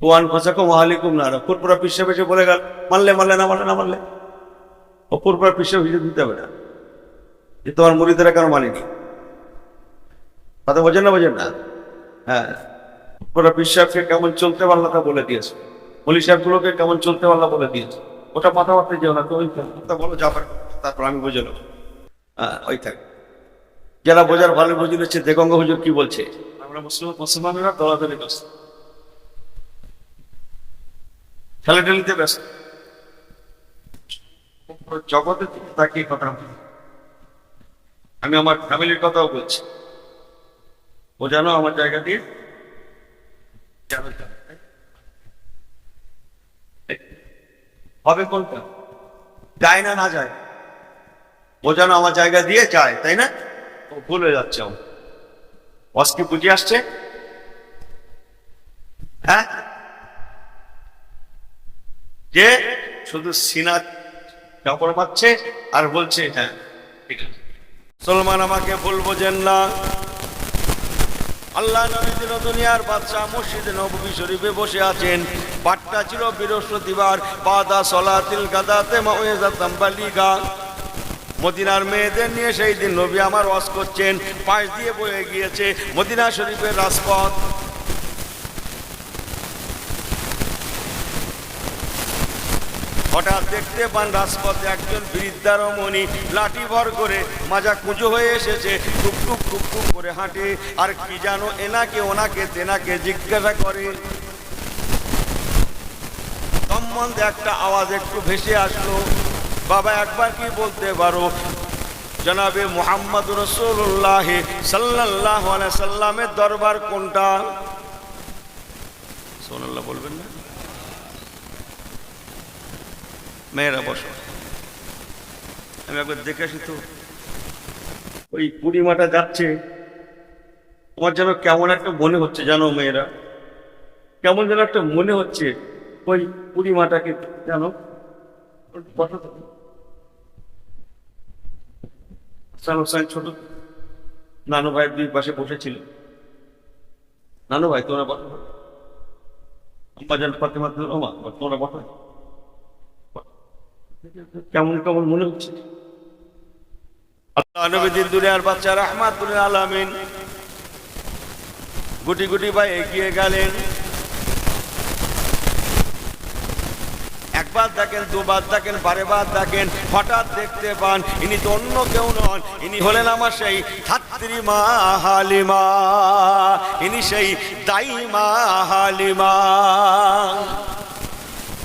One ফাঁসাকো মহালিকুম না পুরপুরা পিসে পেছে বলে গেল, মারলে মারলে, না মারলে না মারলে। ও পুরপুরা পিসে ভিজে দিতে হবে না। যে তোমার মুড়িদেরা কেন মানেনি কথা বোঝেন না বোঝেন না? হ্যাঁ। পুরো বিশ্বাসকে কেমন চলতে পারলা তা বলে দিয়েছে। মলি সাহেবগুলোকে কেমন চলতে পারলা বলে দিয়েছে। ওটা কথাবার্তা যেও না তো ওই কথা বলো যাবার তারপর আমি বুঝে নেব। হ্যাঁ ওই থাক। যারা বোঝার ভালো বুঝে নিচ্ছে, দেগঙ্গ হুজুর কি বলছে? আমরা মুসলিম, মুসলমানেরা দলাদলি ব্যস্ত ঠেলাঠেলিতে ব্যস্ত। জগতে তাকে কথা। আমি আমার ফ্যামিলির কথাও বলছি। ও যেন আমার জায়গা দিয়ে হবে কোনটা? যায় না না যায়। ও যেন আমার জায়গা দিয়ে যায়, তাই না? ও ভুল হয়ে যাচ্ছে আমার। অস্কি বুঝে আসছে? হ্যাঁ? যে শুধু সিনা কাপড় পাচ্ছে আর বলছে হ্যাঁ মুসলমান আমাকে ভুল বোঝেন না। আল্লাহ নবী দিন দুনিয়ার বাদশাহ মসজিদে নবী শরীফে বসে আছেন। বাট্টা ছিল বৃহস্পতিবার। বাদা সলাতিল গাদাতে বালিগা মদিনার মেয়েদের নিয়ে সেই দিন নবী আমার ওয়াজ করছেন, পাশ দিয়ে বয়ে গিয়েছে মদিনা শরীফের রাজপথ। হঠাৎ দেখতে পান রাজপথে একজন বৃদ্ধা রমণী লাঠি ভর করে মাজা কুঁজো হয়ে এসেছে টুক টুক টুক টুক করে হাঁটে, আর কি জানো এনাকে ওনাকে তেনাকে জিজ্ঞাসা করে। সম্বন্ধে একটা আওয়াজ একটু ভেসে আসলো। বাবা, একবার কি বলতে পারো? জনাবে মোহাম্মদ রসুল্লাহ সাল্লাহ সাল্লামের দরবার কোনটা? সোনাল্লাহ বলবেন না। মেয়েরা বসো। আমি একবার দেখে আসি তো। ওই পূর্ণিমাটা যাচ্ছে। আমার যেন কেমন একটা মনে হচ্ছে জানো মেয়েরা। কেমন যেন একটা মনে হচ্ছে ওই পূর্ণিমাটাকে জানো? বসো হোসেন ছোট। নানু ভাই দুই পাশে বসেছিল। নানু ভাই, তোমরা বসো। আম্মাজান ফাতেমা ওমা, তোমরা বসো। কেমন কেমন মনে হচ্ছে? আল্লাহ নবীদের দুনিয়ার বাচ্চা রহমাতুল আলামিন। গুটি গুটি ভাই এগিয়ে গেলেন। একবার দেখেন, দুবার দেখেন বারেবার দেখেন, হঠাৎ দেখতে পান, ইনি তো অন্য কেউ নন, ইনি হলেন আমার সেই ছাত্রী মা হালিমা ইনি সেই দাই মা হালিমা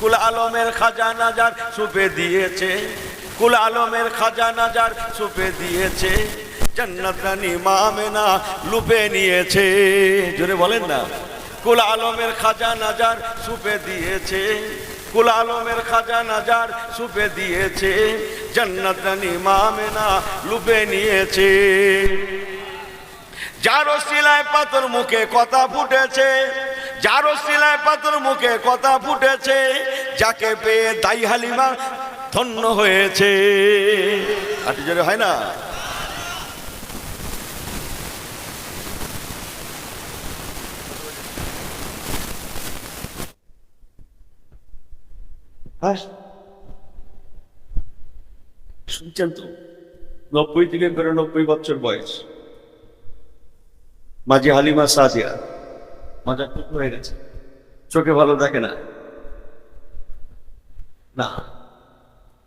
কুল আলমের খাজা নাজার সুপে দিয়েছে। কুল আলমের খাজা নাজার সুপে দিয়েছে। জান্নাত রানী মামেনা লুপে নিয়েছে। জোরে বলেন না। কুল আলমের খাজা নাজার সুপে দিয়েছে। কুল আলমের খাজা নাজার সুপে দিয়েছে। জান্নাত রানী মামেনা লুপে নিয়েছে। যারও শিলায় পাথর মুখে কথা ফুটেছে। যারও শিলায় পাথর মুখে কথা ফুটেছে যাকে পেয়ে দাই হালিমা ধন্য হয়েছে। আর জোরে হয় না? হ্যাঁ শুনছেন তো? নব্বই থেকে বিরানব্বই বছর বয়স। মাঝি হালিমা সাদিয়া। মাজা ঠিক হয়ে গেছে। চোখে ভালো দেখে না। না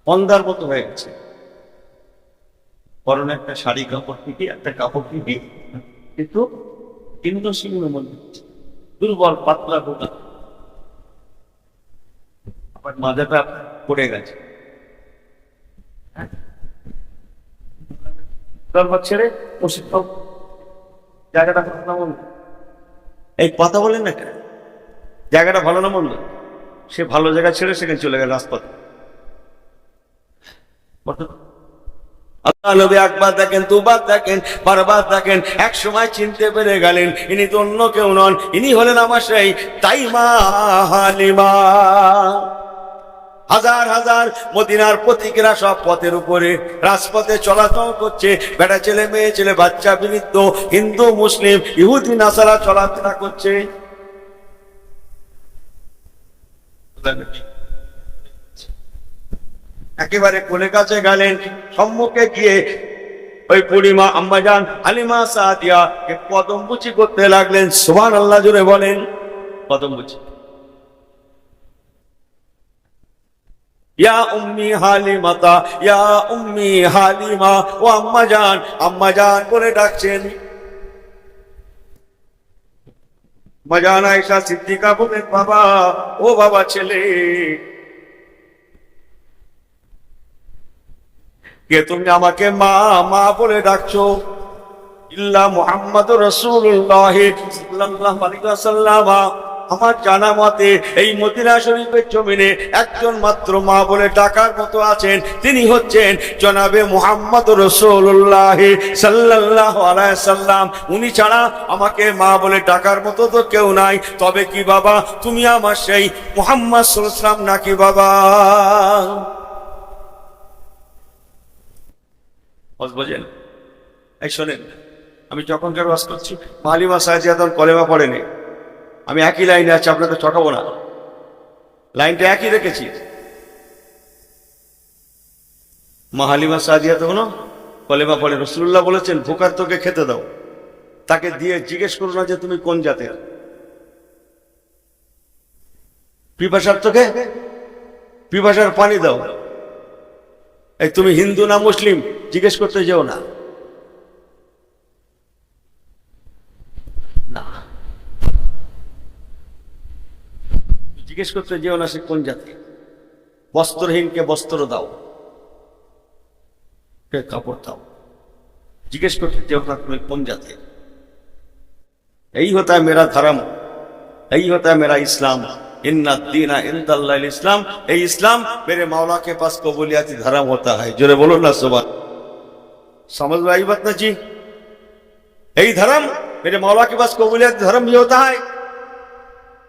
অন্ধার মতো হয়ে গেছে। পরনে একটা শাড়ি, কাপড় থেকে একটা কাপড় পিটি কিন্তু সিংহ মনে হচ্ছে। দুর্বল, পাতলা গোটা আবার মাজাটা পড়ে গেছে। হ্যাঁ? দরবার ছেড়ে প্রশিক্ষক জায়গাটা কথা মন্দ এই কথা বলেন না কেন? জায়গাটা ভালো না মন্দ? সে ভালো জায়গা ছেড়ে সেখানে চলে গেল রাজপথে। আল্লাহ দেখেন, দুবার দেখেন, বারবার দেখেন, এক সময় চিনতে পেরে গেলেন, ইনি তো অন্য কেউ নন, ইনি হলেন আমার সেই হালিমা। হাজার হাজার মদিনার প্রতীকেরা সব পথের উপরে রাজপথে চলাচল করছে। বেটা ছেলে, মেয়ে ছেলে, বাচ্চা, বৃদ্ধ, হিন্দু, মুসলিম, ইহুদি, নাসারা চলাফেরা করছে। একেবারে কোলে কাছে গেলেন, সম্মুখে গিয়ে ওই পূর্ণিমা আম্মাজান আলিমা সাদিয়া কদম বুচি করতে লাগলেন। সুবহান আল্লাহ জুড়ে বলেন কদম বুচি ইয়া উম্মি হালিমাতা, ইয়া উম্মি হালিমা, ও আম্মাজান আম্মাজান বলে ডাকছেন। মজান আয়েশা সিদ্দিকা বলেন, বাবা, ও বাবা ছেলে। কে তুমি আমাকে মা মা বলে ডাকছো? ইল্লা মুহাম্মদ রসুল্লাহ আমার জানা মতে এই মদিনা শরীফের জমিনে একজন মাত্র মা বলে ডাকার মতো আছেন। তিনি হচ্ছেন জনাবে মুহাম্মদ রসুল্লাহ সাল্লাল্লাহু আলাইহি সাল্লাম উনি ছাড়া আমাকে মা বলে ডাকার মতো তো কেউ নাই। তবে কি বাবা তুমি আমার সেই মোহাম্মদ সাল্লাম নাকি বাবা? বোঝেন এই শোনেন আমি যখনকার ওয়াজ করছি মালিমা তখন কলেমা পড়েনি। আমি একই লাইনে আছি, আপনাকে চটাবো না। লাইনটা একই রেখেছি। মাহালিমা সাজিয়া তখন কলেমা পড়ে রসুল্লাহ বলেছেন, ভোকার তোকে খেতে দাও। তাকে দিয়ে জিজ্ঞেস করো না যে তুমি কোন জাতের। পিপাসার তোকে, পিপাসার পানি দাও। এই তুমি হিন্দু না মুসলিম, জিজ্ঞেস করতে যেও না। জিজ্ঞেস করতে যেও না সে কোন জাতি বস্ত্রহীনকে বস্ত্র দাও কে কাপড় দাও জিজ্ঞেস করতে যেও না তুমি কোন জাতি এই হতা মেরা ধর্ম এই হতা মেরা ইসলাম इन्ना दीना इंदल्लाह इस्लाम ये इस्लाम मेरे मौला के पास कबूलियाती धर्म होता है जोरे बोलो ना सुबह समझ में आई बात ना जी यही धर्म मेरे मौला के पास कबूलियाती धर्म ये होता है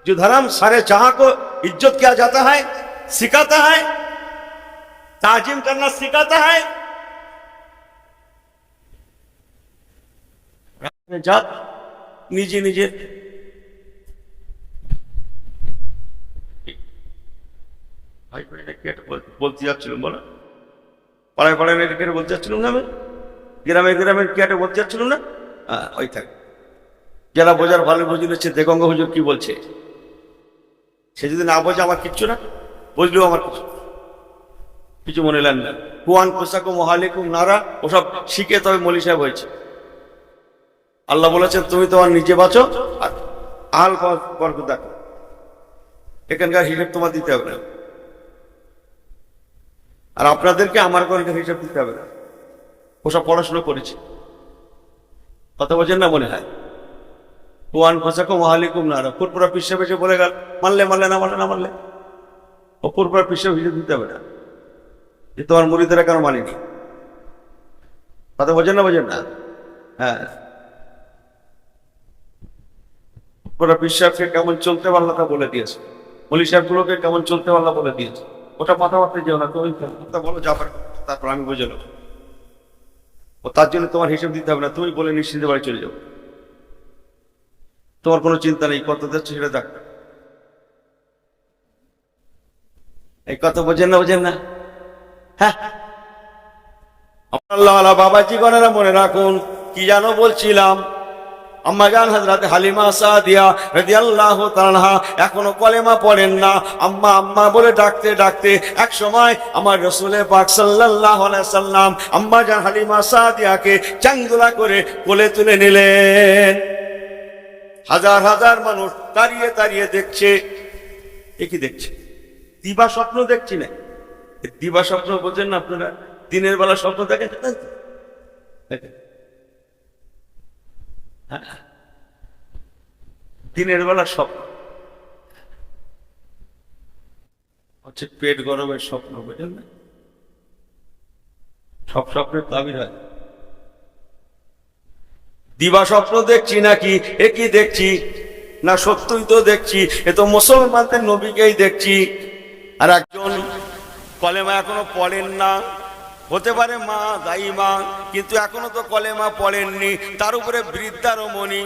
जो धर्म सारे जहां को इज्जत किया जाता है सिखाता है ताजिम करना सिखाता है जात निजे निजे ভাই ভাই এটা কি একটা বল- বলতে যাচ্ছিলাম বলো পাড়ায় পাড়ায় এটা কি একটা বলতে যাচ্ছিলাম না আমি গ্রামে গ্রামে কি একটা বলতে যাচ্ছিলাম না হ্যাঁ ওই থাক যারা বোঝার ভালো বুঝে নিচ্ছে দেগঙ্গ হুজুর কি বলছে সে যদি না বোঝে আমার কিচ্ছু না বুঝলেও আমার কিছু কিছু মনে নেন না। কুয়ান পোশাকু মহালিকুম নারা ওসব শিখে তবে মলি সাহেব হয়েছে। আল্লাহ বলেছেন তুমি তোমার নিজে বাঁচো আর আল বরকত দেখো এখানকার হিসেব তোমার দিতে হবে না। আর আপনাদেরকে আমার কোনো হিসাব দিতে হবে না। ওসব পড়াশোনা করেছে। কথা বোঝেন না মনে হয়? কোয়ান ফসাকো মহালিকুম না ফুরপুরা পিসে পেশে বলে গেল, মানলে মানলে না মানলে না মানলে। ও ফুরপুরা পিসে হিসেব দিতে হবে না। যে তোমার মুড়িদেরা কেন মানিনি কথা বোঝেন না বোঝেন না? হ্যাঁ। পুরো বিশ্বাসকে কেমন চলতে পারল তা বলে দিয়েছে। মলি সাহেবগুলোকে কেমন চলতে পারল বলে দিয়েছে। ওটা কথাবার্তা যেও না, তুমি বলো যাবার তারপর আমি বুঝে নেব। তার জন্য তোমার হিসেব দিতে হবে না, তুমি বলে নিশ্চিন্তে বাড়ি চলে যাও তোমার কোনো চিন্তা নেই, কত যাচ্ছে সেটা দেখ এই কথা বোঝেন না বোঝেন না। হ্যাঁ। আল্লাহ আল্লাহ বাবাজি গণেরা মনে রাখুন, কি জানো বলছিলাম। আম্মা জান হযরত হালিমা সাদিয়া রাদিয়াল্লাহু তাআলা এখনও কলেমা পড়েন না। আম্মা আম্মা বলে ডাকতে ডাকতে এক সময় আমার রাসূলে পাক সাল্লাল্লাহু আলাইহি সাল্লাম আম্মা জান হালিমা সাদিয়াকে চাঙ্গুলা করে কোলে তুলে নিলেন। হাজার হাজার মানুষ দাঁড়িয়ে দাঁড়িয়ে দেখছে। এ কি দেখছে? দিবা স্বপ্ন দেখছি না। দিবা স্বপ্ন বোঝেন না আপনারা? দিনের বেলা স্বপ্ন দেখেন? দেখেন দিনের বেলা স্বপ্ন। হচ্ছে পেট গরমের স্বপ্ন বুঝলেন না? সব স্বপ্নের দাবির হয়। দিবা স্বপ্ন দেখছি নাকি? এ কি দেখছি? না সত্যই তো দেখছি। এ তো মুসলমানদের নবীকেই দেখছি। আর একজন কলেমা এখনও পড়েন না। হতে পারে মা, দায়ী মা, কিন্তু এখনও তো কলেমা পড়েননি। তার উপরে বৃদ্ধারমণি।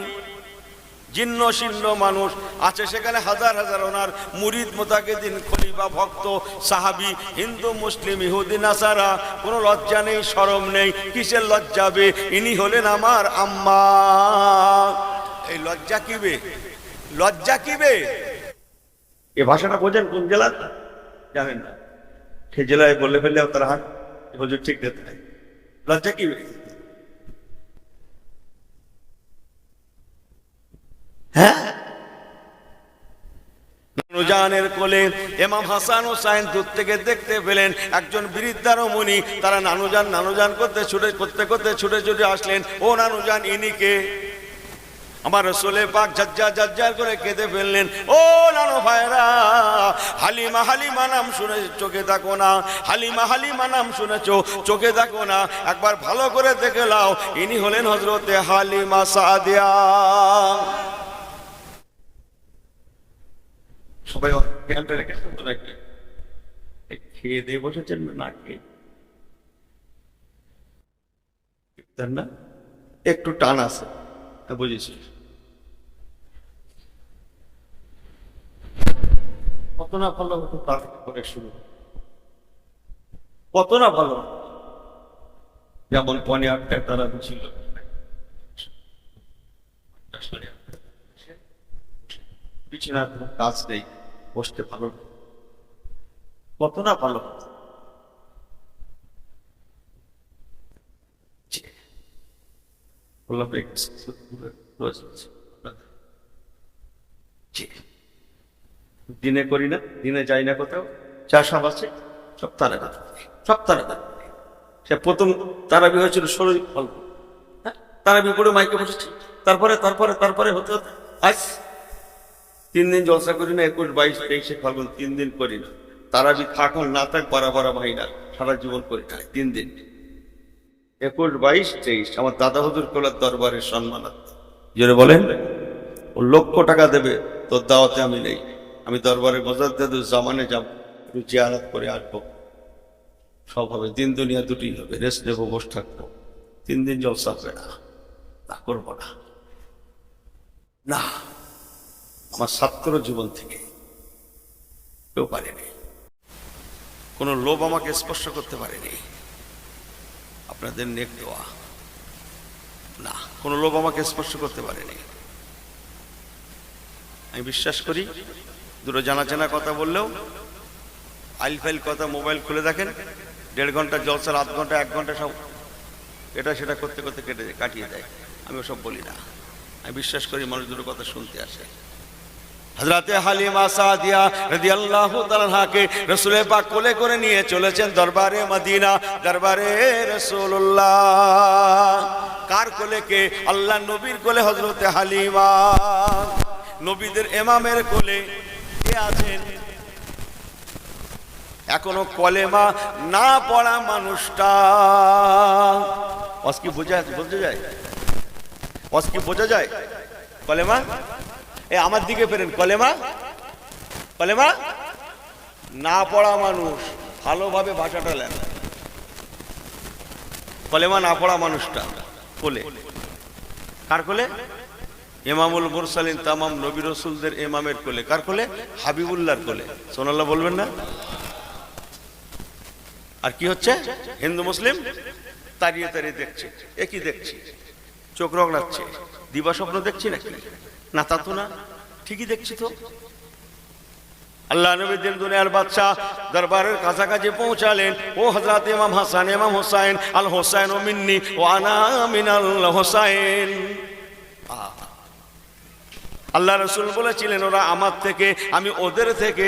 জিন্ন শীর্ণ মানুষ আছে সেখানে হাজার হাজার ওনার মুরিদ মোতাকেদিন খলিফা, ভক্ত, সাহাবি, হিন্দু, মুসলিম, ইহুদি, নাসারা। কোনো লজ্জা নেই সরম নেই। কিসের লজ্জাবে ইনি হলেন আমার আম্মা। এই লজ্জা কিবে লজ্জা কিবে এ ভাষাটা বোঝেন কোন জেলার জানেন না। সে জেলায় বললে ফেললে তারা হাত হুজুর ঠিক দেখতে লজ্জা কিবে নুজানের কোলে এমাম হাসান হোসাইন দূর থেকে দেখতে পেলেন একজন বৃদ্ধার মুনি। তারা নানুজান নানুজান করতে ছুটে, করতে করতে ছুটে ছুটে আসলেন। ও নানুজান ইনিকে আমার রসুলে পাক ঝজ্জা ঝজ্জার করে কেঁদে ফেললেন। ও নানু ভাইরা, হালিমা হালিমা নাম শুনে চোখে দেখো না। হালিমা হালিমা নাম শুনেছ, চোখে দেখো না। একবার ভালো করে দেখে লাও। ইনি হলেন হজরতে হালিমা সাদিয়া। সবাই খেয়ালটা রেখে শুনতে রাখবে খেয়ে দিয়ে বসেছেন না খেয়ে। না? একটু টান আছে। হ্যাঁ, বুঝেছি। কত না ভালো হতো তার করে শুরু। কত না ভালো। যেমন পনে আটটায় তারা ছিল বিছানার কোনো কাজ নেই। বসতে ভালো কত না ভালো। দিনে করি না, দিনে যাই না কোথাও। চা সব আছে, সব তারা কথা সব তারা কথা সে প্রথম তারাবি হয়েছিল ষোলোই অল্প হ্যাঁ তারাবি করে মাইকে বসেছে। তারপরে তারপরে তারপরে হতে হতে আজ তিন দিন জলসা করি না একুশ বাইশ তেইশে ফাল্গুন তিন দিন করি না। তারাবি থাক আর না থাক বারা বারা ভাই না সারা জীবন করি না তিন দিন। একুশ বাইশ তেইশ আমার দাদা হুজুর কোলার দরবারের সম্মানার্থে জোরে বলেন। ও লক্ষ টাকা দেবে তোর দাওয়াতে আমি নেই। আমি দরবারে মোজাদ্দেদু জামানে যাব একটু জিয়ারাত করে আসব। সব হবে দিন দুনিয়া দুটি হবে রেস্ট নেব বসে থাকব। তিন দিন জলসা হবে না তা করব না। না। আমার ছাত্র জীবন থেকে কেউ পারেনি। কোনো লোভ আমাকে স্পর্শ করতে পারেনি। আপনাদের নেক দেওয়া না, কোনো লোভ আমাকে স্পর্শ করতে পারেনি। আমি বিশ্বাস করি, দুটো জানা চেনা কথা বললেও আইল ফাইল কথা মোবাইল খুলে দেখেন, দেড় ঘণ্টা জলসার আধ ঘণ্টা, এক ঘণ্টা সব এটা সেটা করতে করতে কেটে কাটিয়ে দেয়। আমি ওসব বলি না। আমি বিশ্বাস করি মানুষ দুটো কথা শুনতে আসে। হজরতে হালিমা সাদিয়া রাদিয়াল্লাহু তাআলাকে রসুলে পাক কোলে করে নিয়ে চলেছেন দরবারে মদিনা। দরবারে রাসূলুল্লাহ। কার কোলে কে? আল্লাহ নবীর কোলে হজরতে হালিমা। নবীদের এমামের কোলে কে আছেন? এখনও কলেমা না পড়া মানুষটা। অস কি বোঝা বোঝা যায়? অস কি বোঝা যায়? কলেমা? এ, আমার দিকে ফেরেন। কলেমা? কলেমা? না পড়া মানুষ, ভালোভাবে ভাষাটা লেন কলেমা না পড়া মানুষটা, কোলে। কার কোলে? এমামুল মুরসালিন, তামাম নবী রসুলদের ইমামের কোলে। কার কোলে? হাবিবুল্লাহর কোলে। সোনাল্লাহ বলবেন না? আর কি হচ্ছে? হিন্দু, মুসলিম? তাড়িয়ে তাড়িয়ে দেখছে। এ কি দেখছি? চোখ রগলাচ্ছে দিবা স্বপ্ন দেখছি নাকি? না তা তো না। ঠিকই দেখছি তো। আল্লাহ নবী দিন দুনিয়ার বাদশাহ দরবারের কাছাকাছি পৌঁছালেন। ও হযরত ইমাম হাসান, ইমাম হোসাইন, আল হোসাইন ও মিন্নি ও আনা মিনাল হোসাইন। আল্লাহ রসুল বলেছিলেন, ওরা আমার থেকে, আমি ওদের থেকে।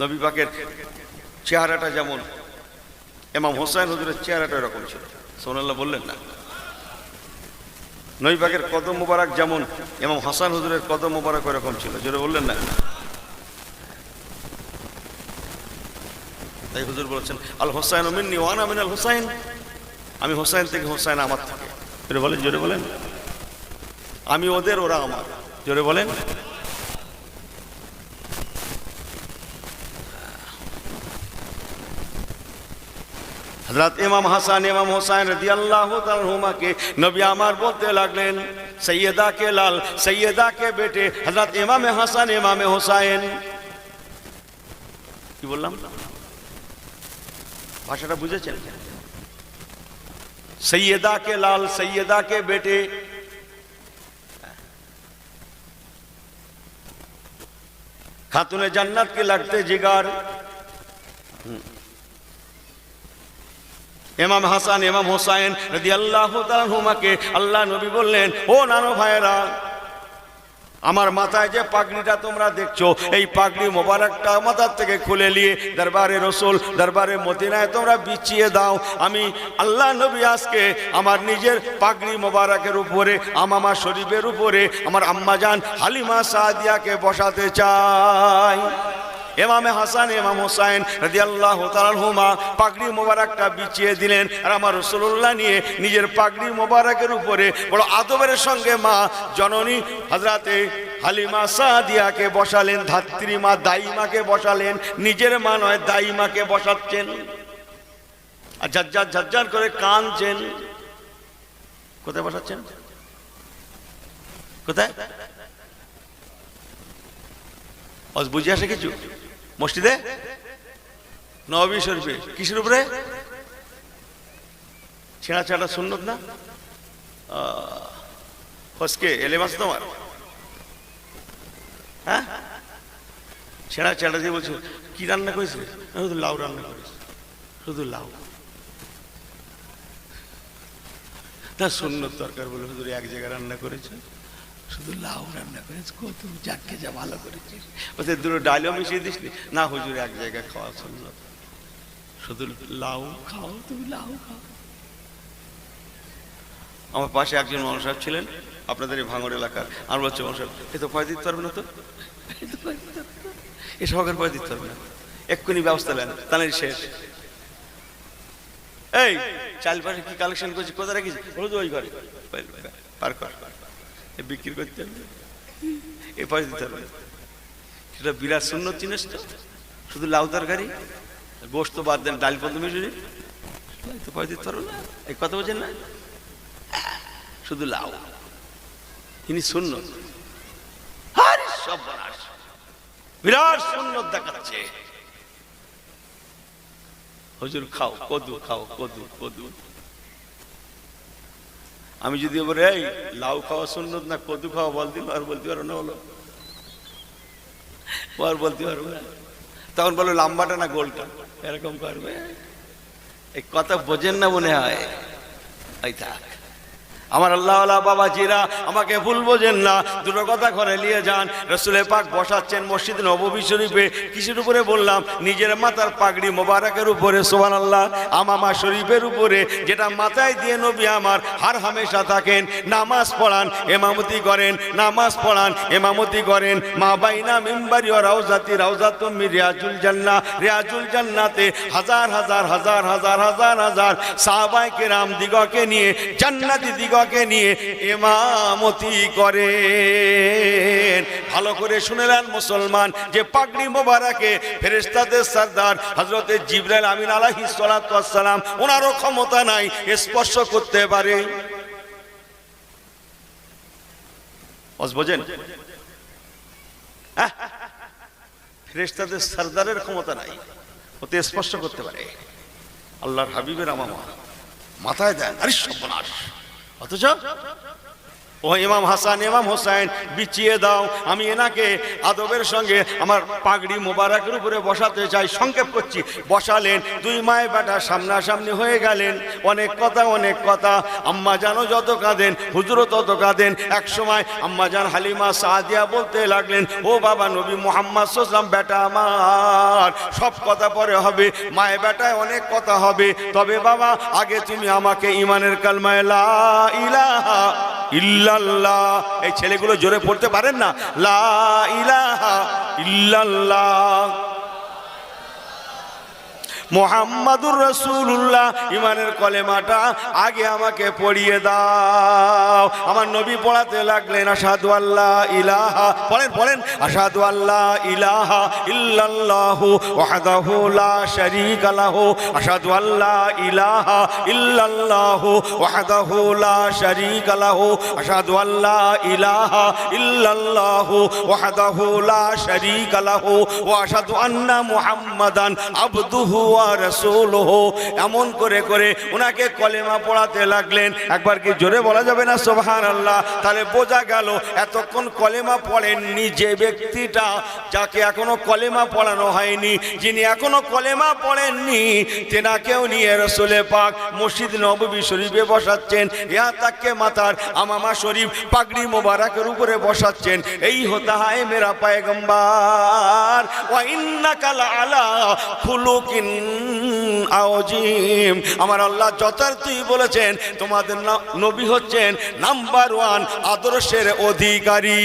নবী পাকের চেহারাটা যেমন এমাম হোসাইন হুজুরের চেহারাটা এরকম ছিল। সোনাল্লাহ বললেন না। নবী পাকের কদম মুবারক যেমন এবং হাসান হুজুরের কদম মুবারক এরকম ছিল, জোরে বললেন না? তাই হুজুর বলেছেন, আল হোসাইন মিন্নি ওয়ান আমিন আল হোসাইন। আমি হোসাইন থেকে হোসাইন আমার থেকে। জোরে বলেন জোরে বলেন। আমি ওদের, ওরা আমার। জোরে বলেন। হজরত ইমাম হাসান ইমাম হোসাইন রদি আল্লাহ হুমাকে নবী আমার বলতে লাগলেন সৈয়দা কে লাল সৈয়দা কে বেটে হজরত ইমাম হাসান ইমাম হোসাইন কি বললাম ভাষাটা বুঝেছেন সৈয়দা কে লাল সৈয়দা কে বেটে খাতুনে জান্নাত কে লাগতে জিগার ইমাম হাসান এমাম হোসাইন রদি আল্লাহ হুমাকে আল্লাহ নবী বললেন, ও নানো ভাইয়েরা, আমার মাথায় যে পাগড়িটা তোমরা দেখছ, এই পাগড়ি মোবারকটা মাথার থেকে খুলে নিয়ে দরবারে রসুল, দরবারে মদিনায় তোমরা বিছিয়ে দাও। আমি আল্লাহ নবী আজকে আমার নিজের পাগড়ি মোবারকের উপরে, আমামা শরীফের উপরে, আমার আম্মাজান হালিমা সাদিয়াকে বসাতে চাই। এমামে হাসান এমাম হোসাইন রাজি আল্লাহ হুমা পাগড়ি মোবারকটা বিছিয়ে দিলেন আর আমার রসুল্লাহ নিয়ে নিজের পাগড়ি মোবারকের উপরে বড় আদবের সঙ্গে মা জননী হাজরাতে হালিমা সাদিয়াকে বসালেন, ধাত্রী মা দাইমাকে বসালেন, নিজের মা নয় দাইমাকে বসাচ্ছেন। আর ঝাজ্জার ঝাজ্জার করে কানছেন কোথায় বসাচ্ছেন? কোথায়? বুঝে আসে কিছু? মসজিদে? নবী শরীফে। কিসের উপরে? ছেঁড়া ছাড়া সুন্নত না? ফসকে এলে মাছ তোমার? হ্যাঁ? ছেঁড়া ছেঁড়া দিয়ে বলছো কি রান্না করেছে? না, শুধু লাউ রান্না করেছে। শুধু লাউ। তা সুন্নত তরকার বলে হুজুর এক জায়গায় রান্না করেছে। শুধু লাউ রান্না করেছে কত যাকে যা ভালো করেছিস ওদের দুটো ডাইলও মিশিয়ে দিস না হুজুর এক জায়গায় খাওয়া সুন্নত শুধু লাউ? খাও তুমি লাউ খাও। আমার পাশে একজন মানুষ ছিলেন আপনাদের এই ভাঙর এলাকার। আর বলছে মানুষ এ তো পয় দিতে পারবে না তো? এ। সহকার পয় দিতে পারবে না। এক্ষুনি ব্যবস্থা নেন তাহলে শেষ। এই চাল পাশে কি কালেকশন করছি? কোথায় রেখেছি বলো তো ওই ঘরে। পার কর। বিক্রি করতে হবে। এ পয়সা দিতে হবে। সেটা বিরাট শূন্য জিনিস তো। শুধু লাউ তরকারি গোস্ত বাদ দেন, ডাল পদ্ম তো পয়সা দিতে পারব না। এই কথা বলছেন না? শুধু লাউ। তিনি শূন্য সব বিরাট শূন্য দেখাচ্ছে। হুজুর খাও, কদু খাও কদু কদু। আমি যদি বলে, এই, লাউ খাওয়া সুন্নত না কদু খাওয়া বলতে আর বলতে পারো না বলো। আর বলতে পারব না তখন বলো, লাম্বাটা না গোলটা? এরকম করবে। এই কথা বোঝেন না মনে হয়। এই থাক। আমার আল্লাহ বাবা জিরা আমাকে ভুল বোঝেন না। দুটো কথা ঘরে নিয়ে যান। রসুলের পাক বসাচ্ছেন মসজিদ নবী শরীফে। কিসের উপরে বললাম? নিজের মাথার পাগড়ি মোবারকের উপরে সোহান আল্লাহ আমামা শরীফের উপরে, যেটা মাথায় দিয়ে নবী আমার হার হামেশা থাকেন। নামাজ পড়ান, এমামতি করেন, নামাজ পড়ান, এমামতি করেন। মা বাইনা মিম্বারি ও রাউজাতি রাউজাত রিয়াজুল জান্না রিয়াজুল জান্নাতে হাজার হাজার হাজার হাজার হাজার হাজার সাহাবাই কেরাম দিগকে নিয়ে জান্নাতি দিগকে নিয়ে এমামতি করেন। ভালো করে শুনেলেন মুসলমান, যে পাগড়ি মোবারকে ফেরেস্তাদের সর্দার হজরতে জিবরাইল আমিন আলাহি সালাম ওনারও ক্ষমতা নাই স্পর্শ করতে পারে। বোঝেন? হ্যাঁ? ফেরেস্তাদের সর্দারের ক্ষমতা নাই, ওতে স্পর্শ করতে পারে। আল্লাহর হাবিবের আমামা মাথায় দেন, আরে সর্বনাশ। Atacağım. ও ইমাম হাসান, ইমাম হোসাইন, বিছিয়ে দাও। আমি এনাকে আদবের সঙ্গে আমার পাগড়ি মোবারকের উপরে বসাতে চাই, সংক্ষেপ করছি। বসালেন, দুই মায় বেটা সামনাসামনি হয়ে গেলেন। অনেক কথা অনেক কথা। আম্মা জানো যত কাঁদেন, হুজুরও তত কাঁদেন। এক সময় আম্মা জান হালিমা সাদিয়া বলতে লাগলেন, ও বাবা, নবী মোহাম্মদ সোসলাম বেটা আমার। সব কথা পরে হবে মায়ে বেটায় অনেক কথা হবে। তবে বাবা, আগে তুমি আমাকে ইমানের কালমায় লা ইলাহা ইল্লাল্লাহ। এই ছেলেগুলো জোরে পড়তে পারেন না? লা ইলাহা ইল্লাল্লাহ। মোহাম্মদুর রসুল্লাহ ইমানের কলেমাটা আগে আমাকে পড়িয়ে দাও। আমার নবী পড়াতে লাগলেন আসাদু আল্লাহ ইলাহা। পড়েন পড়েন। আসাদু আল্লাহ ইলাহা ইল্লাল্লাহু ওয়াহদাহু লা শারীকা লাহু। আসাদু আল্লাহ ইলাহা ইল্লাল্লাহু ওয়াহদাহু লা শারীকা লাহু। আসাদু আল্লাহ ইলাহা ইল্লাল্লাহু ওয়াহদাহু লা শারীকা লাহু। ওয়া আশহাদু আন্না মুহাম্মাদান আবদুহু ওয়া এমন করে করে ওনাকে কলেমা পড়াতে লাগলেন। একবার কি জোরে বলা যাবে না? সুবহানাল্লাহ। তাহলে বোঝা গেল, এতক্ষণ কলেমা পড়েননি যে ব্যক্তিটা যাকে এখনও কলেমা পড়ানো হয়নি। যিনি এখনও কলেমা পড়েননি, তেনাকেও নিয়ে রসুলে পাক মসজিদ নববী শরীফে বসাচ্ছেন। ইয়া তাকে মাতার আমামা শরীফ পাগড়ি মোবারকের উপরে বসাচ্ছেন। এই হতা হায় মেরা পায়গম্বার। ওয়া ইন্নাকা আলা খুলুকিন আওজিম আমার আল্লাহ যথার্থই বলেছেন, তোমাদের নবী হচ্ছেন নাম্বার ওয়ান আদর্শের অধিকারী।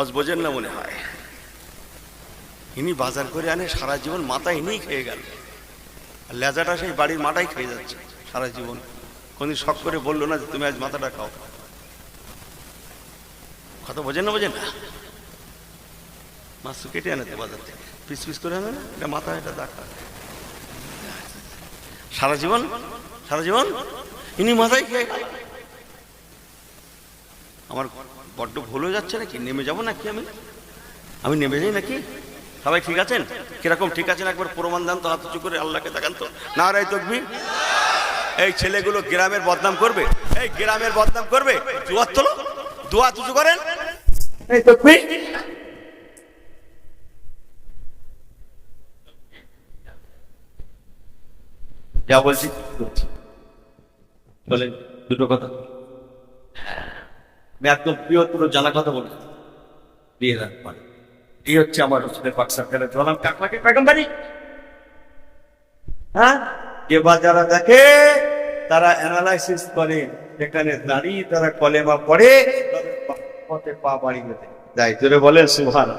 অজ বোঝেন না মনে হয়। ইনি বাজার করে আনে, সারা জীবন মাথা ইনিই খেয়ে গেল। লেজাটা সেই বাড়ির মাটাই খেয়ে যাচ্ছে সারা জীবন। কোনদিন শখ করে বলল না যে তুমি আজ মাথাটা খাও। কথা বোঝেন না বোঝেন না? মাছ কেটে আনে তো বাজার থেকে। পিস পিস করে আনে না? এটা মাথা, এটা দেখা সারা জীবন? সারা জীবন? ইনি মাথায় খেয়ে আমার বড্ড ভুল হয়ে যাচ্ছে নাকি? নেমে যাব নাকি আমি? আমি নেমে যাই নাকি? সবাই ঠিক আছেন? কীরকম ঠিক আছেন? একবার প্রমাণ দেন তো, হাত উঁচু করে আল্লাহকে দেখান তো। না রাই তকবি এই ছেলেগুলো গ্রামের বদনাম করবে? এই গ্রামের বদনাম করবে? দুয়ার তোলো? দুয়া তুচু করেন? এই তকবি যা বলছি। বলেন দুটো কথা আমি একদম জানা কথা বলছি বিয়ে এই হচ্ছে আমার রসুলের বাক্সা ফেলে জলাম কাকলাকে পেগম্বারি হ্যাঁ যে বা যারা দেখে তারা অ্যানালাইসিস করে সেখানে দাঁড়িয়ে তারা কলেমা পড়ে পথে পা বাড়িয়ে দেয়। যাই জোরে বলেন সুহান